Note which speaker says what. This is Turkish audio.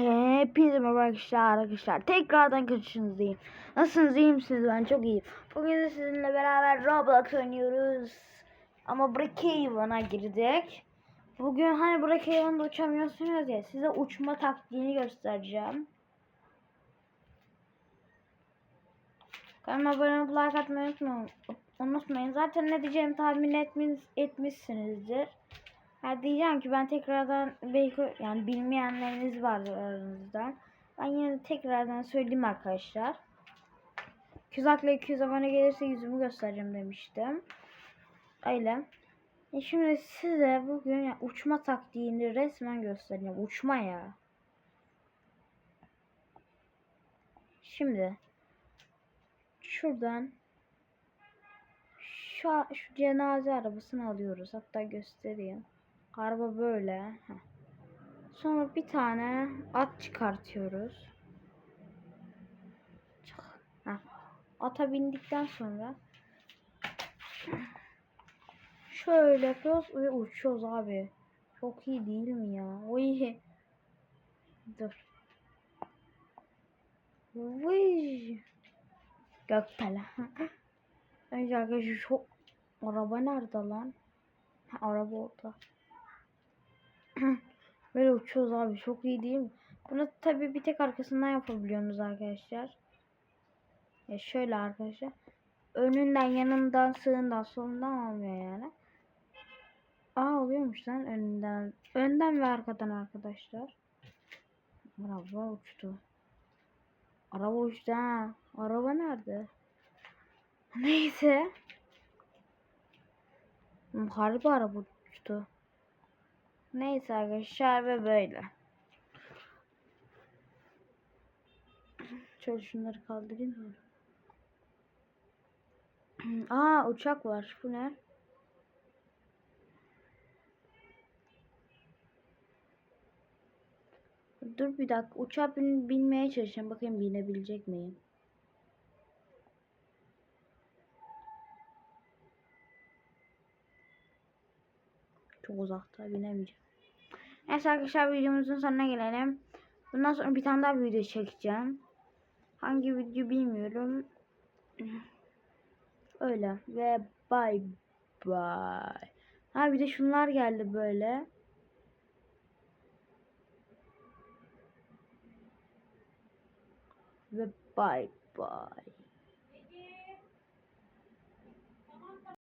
Speaker 1: Hepinize merhaba arkadaşlar arkadaşlar. Tekrardan karşınızdayım. Nasılsınız iyi misiniz? Ben çok iyiyim. Bugün de sizinle beraber Roblox oynuyoruz. Ama Brookhaven'a girdik. Bugün hani Brookhaven'da uçamıyorsunuz ya. Size uçma taktiğini göstereceğim. Kanalıma abone olup like atmayı unutmayın. Zaten ne diyeceğimi tahmin etmiş, etmişsinizdir. Ha diyeceğim ki ben tekrardan belki yani bilmeyenleriniz vardır aranızda. Ben yine de tekrardan söyleyeyim arkadaşlar. 200 200 abone gelirse yüzümü göstereceğim demiştim. Öyle. E şimdi size bugün ya, uçma taktiğini resmen göstereceğim. Uçma ya. Şimdi şuradan şu, şu cenaze arabasını alıyoruz. Hatta göstereyim. Araba böyle. Heh. Sonra bir tane at çıkartıyoruz. Çık. Heh. Ata bindikten sonra şöyle yapıyoruz ve uçuyoruz abi. Çok iyi değil mi ya? Oy. Dur. Vıy. Gökdelen. Önce arkadaşlar şu araba nerede lan? Ha, araba orada. Böyle uçuyoruz abi. Çok iyi değil mi? Bunu tabi bir tek arkasından yapabiliyorsunuz arkadaşlar. Ya şöyle arkadaşlar. Önünden, yanından, sığından, solundan olmuyor yani. Aa oluyormuş lan önünden. Önden ve arkadan arkadaşlar. Araba uçtu. Araba uçtu ha. Araba nerede? Neyse. Harbi araba uçtu. Neyse arkadaşlar ve böyle. Şöyle şunları kaldırayım mı? Aa uçak var. Bu ne? Dur bir dakika. Uçağa bin, binmeye çalışacağım. Bakayım binebilecek miyim? Çok uzakta binemeyeceğim. Neyse arkadaşlar videomuzun sonuna gelelim. Bundan sonra bir tane daha video çekeceğim. Hangi video bilmiyorum. Öyle ve bye bye. Ha bir de şunlar geldi böyle. Ve bye bye.